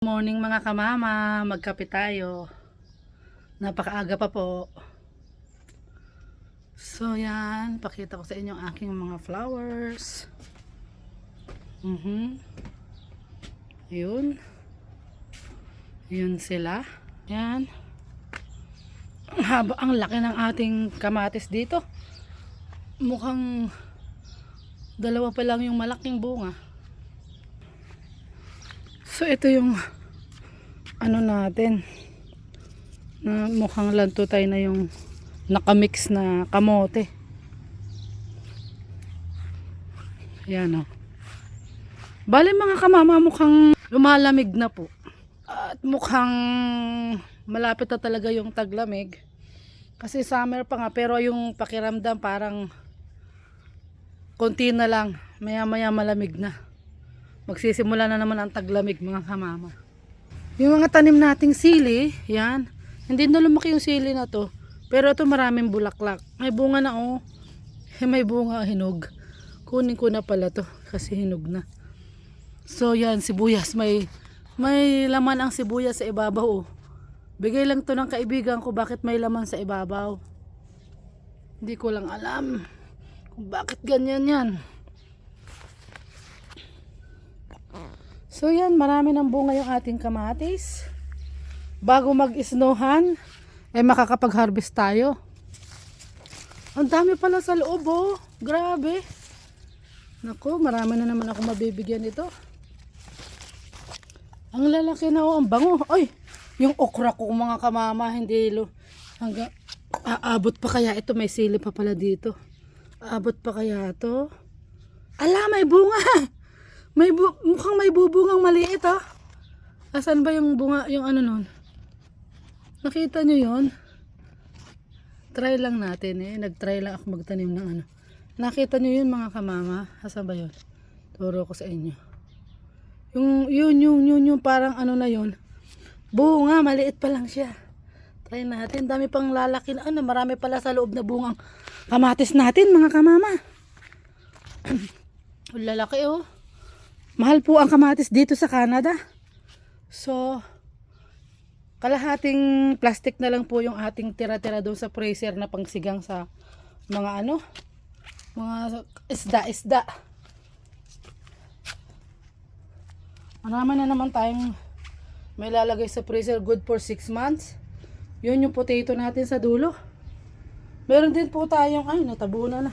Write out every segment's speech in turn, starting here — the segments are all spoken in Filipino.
Morning mga kamama, magkape tayo. Napakaaga pa po. So yan, pakita ko sa inyo ang aking mga flowers. Mhm. Yun. Yun sila. Yan. Ang haba, ang laki ng ating kamatis dito. Mukhang dalawa pa lang yung malaking bunga. So ito yung ano natin na mukhang lanto tayo na yung nakamix na kamote. Yan o. Bale mga kamama mukhang lumalamig na po. At mukhang malapit na talaga yung taglamig. Kasi summer pa nga pero yung pakiramdam parang konti na lang. Maya maya malamig na magsisimula na naman ang taglamig mga kamama. Yung mga tanim nating sili, yan. Hindi na lumaki yung sili na to. Pero ito maraming bulaklak. May bunga na oh. Eh, May bunga hinog. Kunin ko na pala to kasi hinog na. So yan, sibuyas. May, may laman ang sibuyas sa ibabaw oh. Bigay lang to ng kaibigan ko bakit may laman sa ibabaw. Hindi ko lang alam kung bakit ganyan yan. So yan, marami ng bunga yung ating kamatis. Bago mag-isnohan, eh makakapag-harvest tayo. Ang dami pala sa loob oh. Grabe. Naku, marami na naman ako mabibigyan ito. Ang lalaki na oh, ang bango. Ay, yung okra ko mga kamama, hindi lo. Hanggang, aabot pa kaya ito, may sili pa pala dito. Aabot pa kaya ito. Ala, may bunga. May bu- mukhang may bubungang maliit ah. Asan ba yung bunga, yung ano nun? Nakita nyo yon? Try lang natin eh. Nag-try lang ako magtanim ng ano. Nakita nyo yun mga kamama? Asan ba yun? Turo ko sa inyo. Yung, yun, yung, yun, yung parang ano na yun. Bunga, maliit pa lang siya. Try natin. Dami pang lalaki na ano. Marami pala sa loob na bungang kamatis natin mga kamama. Lalaki oh. Mahal po ang kamatis dito sa Canada. So, kalahating plastic na lang po yung ating tira-tira doon sa freezer na pangsigang sa mga ano, mga isda-isda. Marami na naman tayong may lalagay sa freezer good for 6 months. Yun yung potato natin sa dulo. Meron din po tayong, ay natabunan na.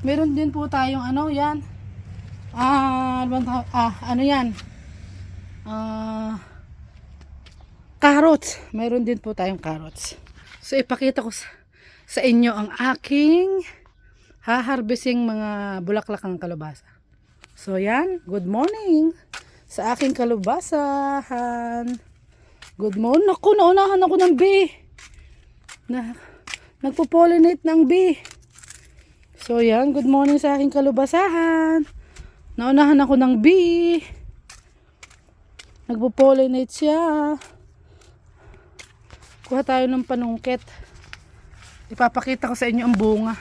Meron din po tayong ano, yan. Ah, ano ah, ano yan? Ah, carrots. Meron din po tayong carrots. So, ipakita ko sa, sa inyo ang aking haharbising mga bulaklak ng kalabasa. So, yan. Good morning sa aking kalubasahan. Good morning. Naku, naunahan ako ng bee. Na, nagpo-pollinate ng bee. So, yan. Good morning sa aking kalubasahan. Naunahan ako ng bee. Nagpo-pollinate siya. Kuha tayo ng panungkit. Ipapakita ko sa inyo ang bunga.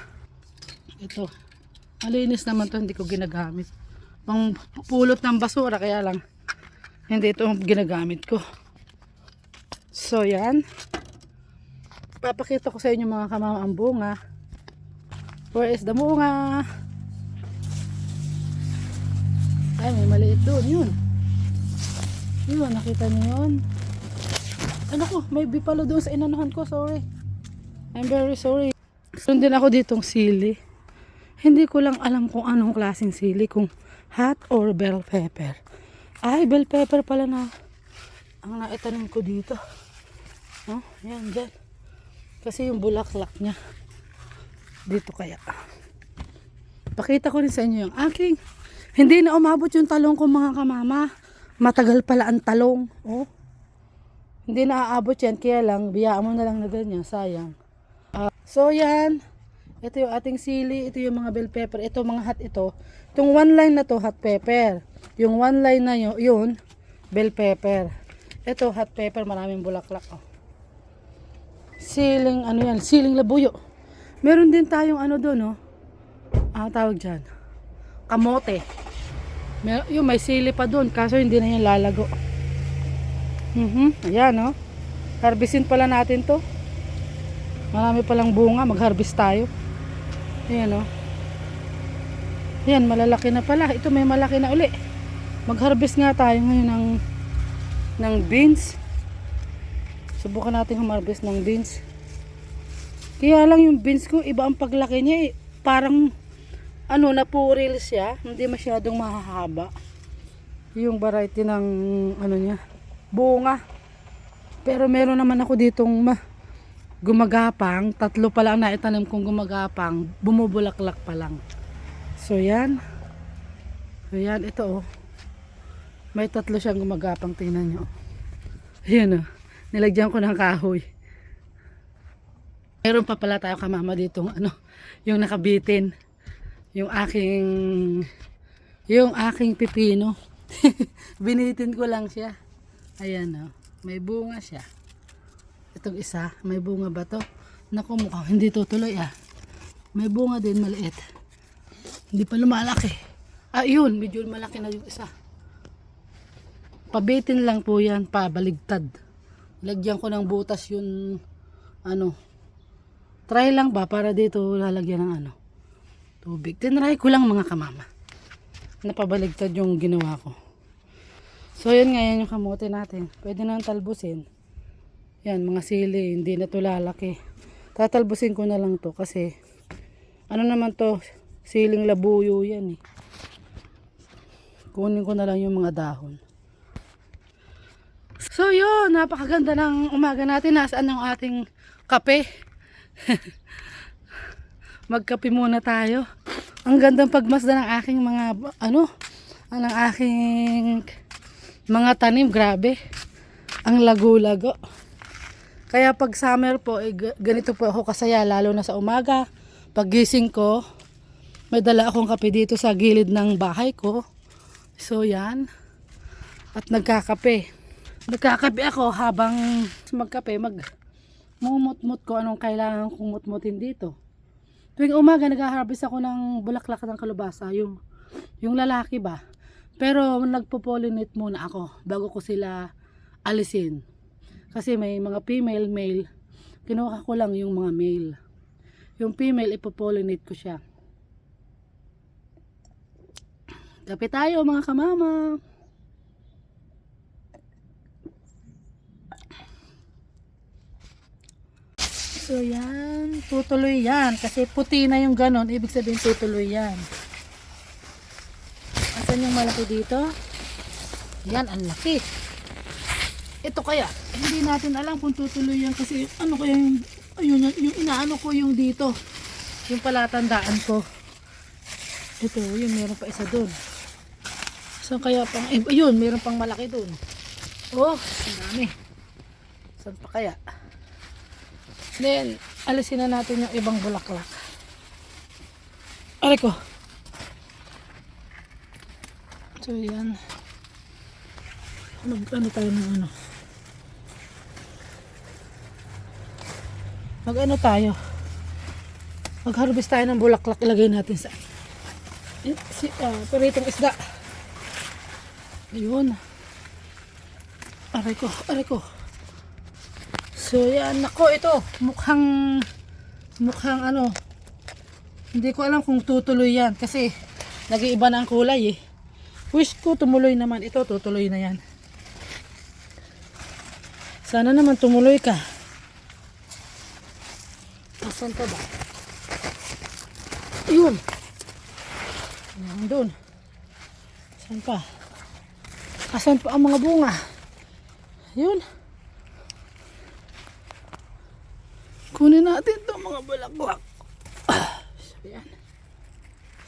Ito. Malinis naman to, hindi ko ginagamit. Pang pulot ng basura, kaya lang hindi ito ang ginagamit ko. So, yan. Ipapakita ko sa inyo mga kamama ang bunga. Where is the bunga? Ay, may maliit doon. Yun. Yun, nakita niyo yun. Ano ko, may bee pala doon sa inanuhan ko. Sorry. I'm very sorry. Meron din ako ditong sili. Hindi ko lang alam kung anong klaseng sili. Kung hot or bell pepper. Ay, bell pepper pala na ang naitanim ko dito. Oh, yan, dyan. Kasi yung bulaklak niya. Dito kaya. Pakita ko rin sa inyo yung aking hindi na umabot yung talong ko mga kamama. Matagal pala ang talong. Oh. Hindi na aabot yan. Kaya lang, biyaan mo na lang na ganyan. Sayang. Ah, so yan. Ito yung ating sili. Ito yung mga bell pepper. Ito mga hot ito. Itong one line na to, hot pepper. Yung one line na yun, yun bell pepper. Ito, hot pepper. Maraming bulaklak. Oh. Siling, ano yan? Siling labuyo. Meron din tayong ano doon, oh. Ah, tawag dyan. Kamote. Mer yung may sili pa doon, kaso hindi na yan lalago. Mhm. Ayan, oh. Harvestin pala natin to. Marami palang bunga. Mag-harvest tayo. Ayan, oh. Ayan, malalaki na pala. Ito may malaki na uli. Mag-harvest nga tayo ngayon ng ng beans. Subukan natin humarvest ng beans. Kaya lang yung beans ko, iba ang paglaki niya eh. Parang, ano, napuril siya. Hindi masyadong mahahaba. Yung variety ng, ano niya, bunga. Pero meron naman ako ditong ma gumagapang. Tatlo pa lang naitanim kong gumagapang. Bumubulaklak pa lang. So, yan. So, yan. Ito, oh. May tatlo siyang gumagapang. Tingnan nyo. Ayan, oh. Nilagyan ko ng kahoy. Meron pa pala tayo kamama dito ano, yung nakabitin. Yung aking yung aking pipino. Binitin ko lang siya. Ayan oh, may bunga siya. Itong isa, may bunga ba to? Naku, mukhang hindi tutuloy ah. May bunga din maliit. Hindi pa lumalaki. Ah, yun, medyo malaki na yung isa. Pabitin lang po yan, pabaligtad. Lagyan ko ng butas yun, ano, try lang ba para dito lalagyan ng ano, tubig. Tinry ko lang mga kamama. Napabaligtad yung ginawa ko. So, yun nga yan yung kamote natin. Pwede nang talbusin. Yan, mga sili, hindi na to lalaki. Tatalbusin ko na lang to kasi, ano naman to, siling labuyo yan eh. Kunin ko na lang yung mga dahon. So yun, napakaganda ng umaga natin. Nasaan yung ating kape? Magkape muna tayo. Ang gandang pagmasda ng aking mga, ano, ang aking mga tanim. Grabe. Ang lago-lago. Kaya pag summer po, eh, ga- ganito po ako kasaya, lalo na sa umaga. Paggising ko, may dala akong kape dito sa gilid ng bahay ko. So yan. At nagkakape. Nagkakape ako habang magkape, mag mumut-mut ko anong kailangan kong mutmutin dito. Tuwing umaga, nag-harvest ako ng bulaklak ng kalubasa, yung, yung lalaki ba. Pero nagpo-pollinate muna ako bago ko sila alisin. Kasi may mga female, male. Kinuha ko lang yung mga male. Yung female, ipopollinate ko siya. Kape tayo mga kamama. So yan, tutuloy yan. Kasi puti na yung ganon, ibig sabihin tutuloy yan. Asan yung malaki dito? Yan, ang laki. Ito kaya, hindi natin alam kung tutuloy yan kasi ano kaya yung, ayun, yung, yung inaano ko yung dito. Yung palatandaan ko. Ito, yun, meron pa isa dun. Saan kaya pang, ayun, meron pang malaki dun. Oh, ang dami. Saan pa kaya? Then, alisin na natin yung ibang bulaklak. Aray ko. So, yan. Mag, ano tayo ng ano? Mag ano tayo? Mag-harvest tayo ng bulaklak. Ilagay natin sa eh, si, uh, peritong isda. Ayun. Aray ko, aray ko. So yan, nako ito, mukhang mukhang ano. Hindi ko alam kung tutuloy yan kasi nag-iiba na ang kulay eh. Wish ko tumuloy naman ito, tutuloy na yan. Sana naman tumuloy ka. Asan ka ba? Yun. Yan doon. Saan pa? Asan pa ang mga bunga? Yun. Kunin natin itong mga bulaklak. Ah.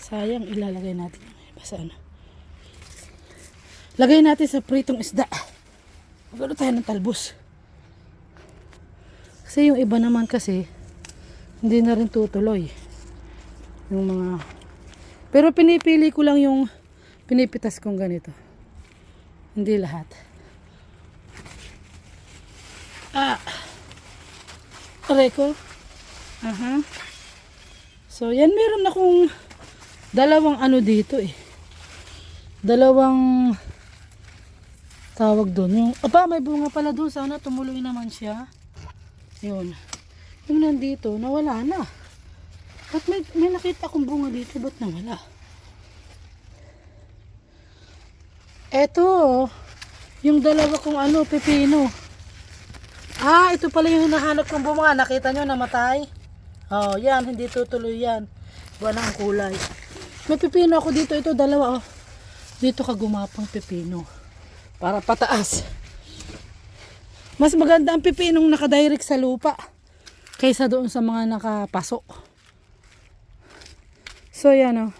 Sayang ilalagay natin sa ano. Lagay natin sa pritong isda. Magano tayo ng talbos. Kasi yung iba naman kasi hindi na rin tutuloy. Yung mga pero pinipili ko lang yung pinipitas kong ganito. Hindi lahat. Ah. Aray ko. Aha. So, yan meron akong dalawang ano dito eh. Dalawang tawag doon. Yung, aba, may bunga pala doon. Sana tumuloy naman siya. Yun. Yung nandito, nawala na. Ba't may, may nakita akong bunga dito? Ba't nawala? Eto, yung dalawa kong ano, pepino. Ah, ito pala yung hinahanap kong bunga. Nakita nyo, namatay? Oh, yan, hindi tutuloy yan. Buwan ang kulay. May pepino ako dito. Ito, dalawa, oh. Dito ka gumapang pepino. Para pataas. Mas maganda ang pepinong nakadirect sa lupa. Kaysa doon sa mga nakapaso. So, yan, oh.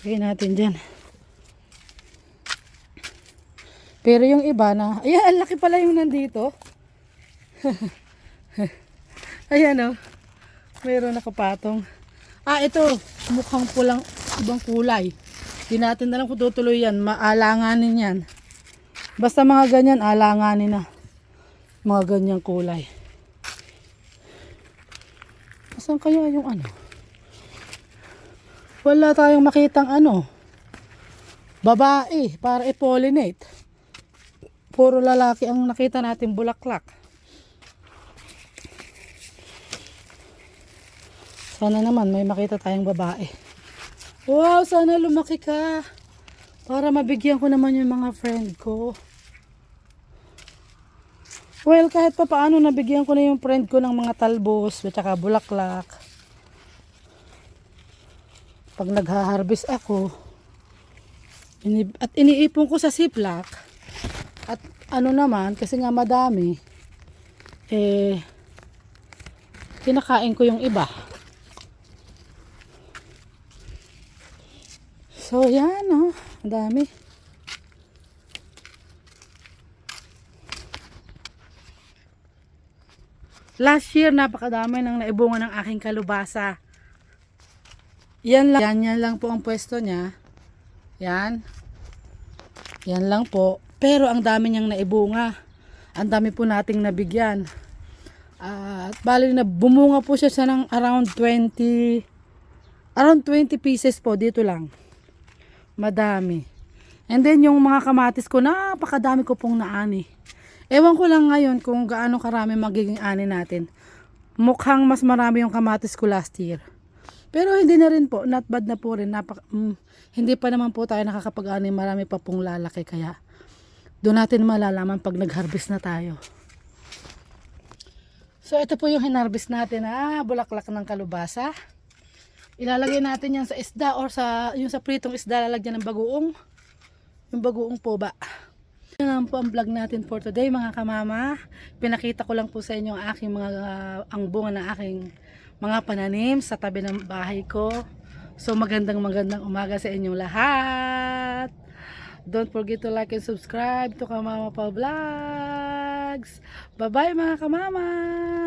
Lagay natin dyan. Pero yung iba na, ayan, laki pala yung nandito. ayan, oh. Mayroon nakapatong. Ah, ito. Mukhang pulang ibang kulay. Di natin na lang kung tutuloy yan. Maalanganin yan. Basta mga ganyan, alanganin na. Mga ganyang kulay. Asan kaya yung ano? Wala tayong makitang ano. Babae para i-pollinate. Puro lalaki ang nakita natin bulaklak. Sana naman may makita tayong babae. Wow, sana lumaki ka. Para mabigyan ko naman yung mga friend ko. Well, kahit pa paano nabigyan ko na yung friend ko ng mga talbos at saka bulaklak. Pag nagha-harvest ako, at iniipon ko sa siplak, at ano naman, kasi nga madami, eh, kinakain ko yung iba. So, yan, oh. Dami. Last year, napakadami ng naibunga ng aking kalubasa. Yan lang. Yan, yan lang po ang pwesto niya. Yan. Yan lang po. Pero ang dami niyang naibunga. Ang dami po nating nabigyan. At bali na bumunga po siya sa ng around 20 around 20 pieces po dito lang. Madami. And then yung mga kamatis ko, napakadami ko pong naani. Ewan ko lang ngayon kung gaano karami magiging ani natin. Mukhang mas marami yung kamatis ko last year. Pero hindi na rin po, not bad na po rin. Napak, mm, hindi pa naman po tayo nakakapag-ani, marami pa pong lalaki. Kaya doon natin malalaman pag nag-harvest na tayo. So ito po yung hinarvest natin na bulaklak ng kalubasa. Ilalagay natin yan sa isda or sa yung sa pritong isda lalagyan ng bagoong. Yung bagoong po ba? Yan lang po ang vlog natin for today mga kamama. Pinakita ko lang po sa inyo ang aking mga ang bunga ng aking mga pananim sa tabi ng bahay ko. So magandang magandang umaga sa inyong lahat. Don't forget to like and subscribe to Kamama Pa Vlogs. Bye bye mga kamama.